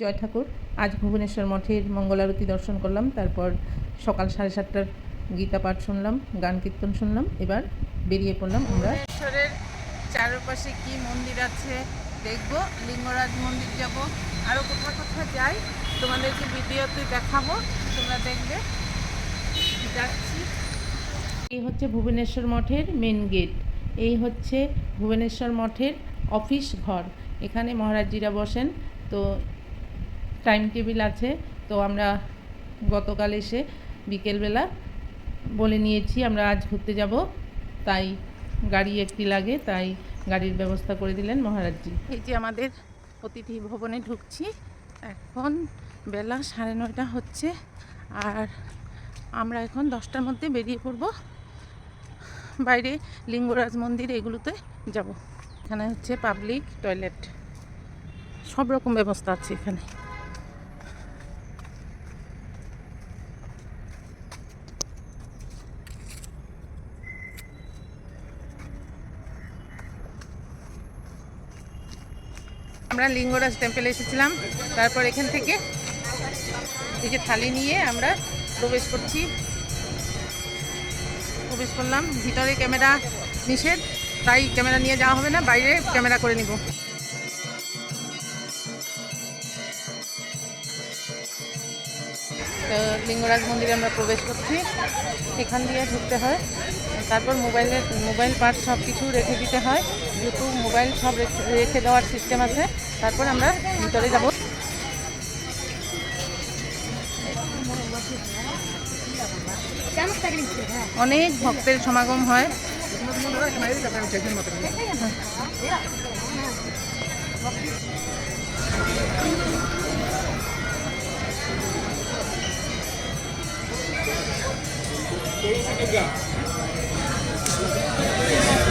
জয় ঠাকুর। আজ ভুবনেশ্বর মঠের মঙ্গলারতি দর্শন করলাম তারপর সকাল সাড়ে সাতটার গীতা পাঠ শুনলাম গান কীর্তন শুনলাম এবার বেরিয়ে পড়লাম আমরা। ভুবনেশ্বরের চারপাশে কি মন্দির আছে দেখব লিঙ্গরাজ মন্দির যাব। আরও কোথাও কোথাও যাই তোমাদেরকে ভিডিওতে দেখাবো তোমরা দেখবে। যাচ্ছি। এই হচ্ছে ভুবনেশ্বর মঠের মেন গেট এই হচ্ছে ভুবনেশ্বর মঠের অফিস ঘর। এখানে মহারাজজিরা বসেন তো টাইম টেবিল আছে। তো আমরা গতকাল এসে বিকেলবেলা বলে নিয়েছি, আমরা আজ ঘুরতে যাব। তাই গাড়ি একটি লাগে, তাই গাড়ির ব্যবস্থা করে দিলেন মহারাজজি। এই যে আমাদের অতিথি ভবনে ঢুকছি। এখন বেলা সাড়ে নয়টা হচ্ছে, আর আমরা এখন দশটার মধ্যে বেরিয়ে পড়ব। বাইরে লিঙ্গরাজ মন্দির এগুলোতে যাব। এখানে হচ্ছে পাবলিক টয়লেট। সব রকম ব্যবস্থা আছে এখানে। আমরা লিঙ্গরাজ টেম্পেলে এসেছিলাম। তারপর এখান থেকে এই যে থালি নিয়ে আমরা প্রবেশ করছি। প্রবেশ করলাম। ভিতরে ক্যামেরা নিষেধ, তাই ক্যামেরা নিয়ে যাওয়া হবে না, বাইরে ক্যামেরা করে নিব। লিঙ্গরাজ মন্দিরে আমরা প্রবেশ করছি। এখান দিয়ে ঢুকতে হয়। তারপর মোবাইলের, মোবাইল পার্ট সব কিছু রেখে দিতে হয়। যেহেতু মোবাইল সব রেখে- দেওয়ার সিস্টেম আছে। তারপর আমরা ভিতরে যাব। অনেক ভক্তের সমাগম হয়।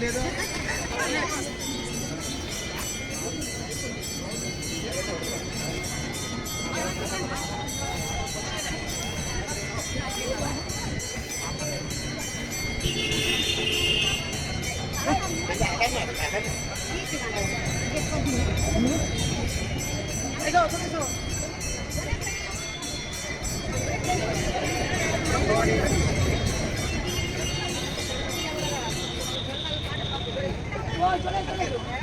లేదు Voy, voy, voy.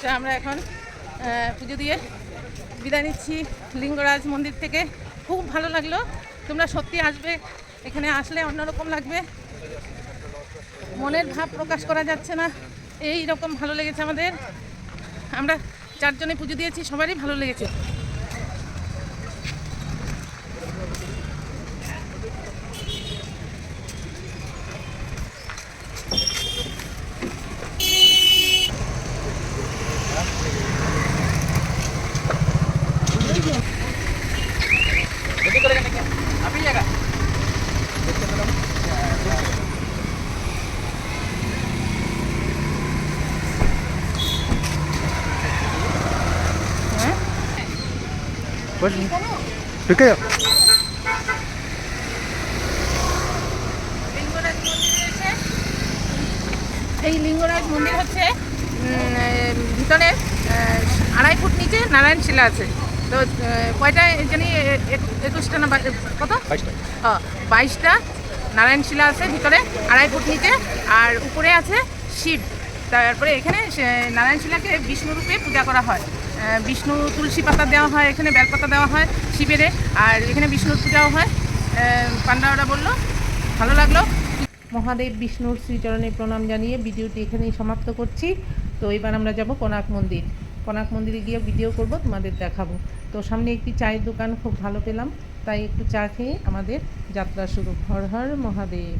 তো আমরা এখন পুজো দিয়ে বিদায় নিচ্ছি লিঙ্গরাজ মন্দির থেকে। খুব ভালো লাগল। তোমরা সত্যি আসবে, এখানে আসলে অন্যরকম লাগবে। মনের ভাব প্রকাশ করা যাচ্ছে না। এই রকম ভালো লেগেছে আমাদের। আমরা চারজনে পুজো দিয়েছি, সবারই ভালো লেগেছে। যাও লিঙ্গরাজ মন্দিরে এই লিঙ্গরাজ মন্দির হচ্ছে ভিতরে আড়াই ফুট নিচে নারায়ণ শিলা আছে। তো কয়টা জানি একুশটা না কত? বাইশটা। নারায়ণ শিলা আছে ভিতরে আড়াই ফুট নিচে আর উপরে আছে শিব। তারপরে এখানে নারায়ণ শিলাকে বিষ্ণু রূপে পূজা করা হয়। বিষ্ণু তুলসী পাতা দেওয়া হয়, এখানে বেলপাতা দেওয়া হয় শিবেরে, আর এখানে বিষ্ণুর পূজাও হয়। পান্ডাওরা বলল, ভালো লাগল। মহাদেব বিষ্ণুর শ্রীচরণে প্রণাম জানিয়ে ভিডিওটি এখানেই সমাপ্ত করছি। তো এবার আমরা যাব কোনাক মন্দির। কোনাক মন্দিরে গিয়ে ভিডিও করব, তোমাদের দেখাবো। তো সামনে একটি চায়ের দোকান, খুব ভালো পেলাম। তাই একটু চা খেয়ে আমাদের যাত্রা শুরু। হর হর মহাদেব।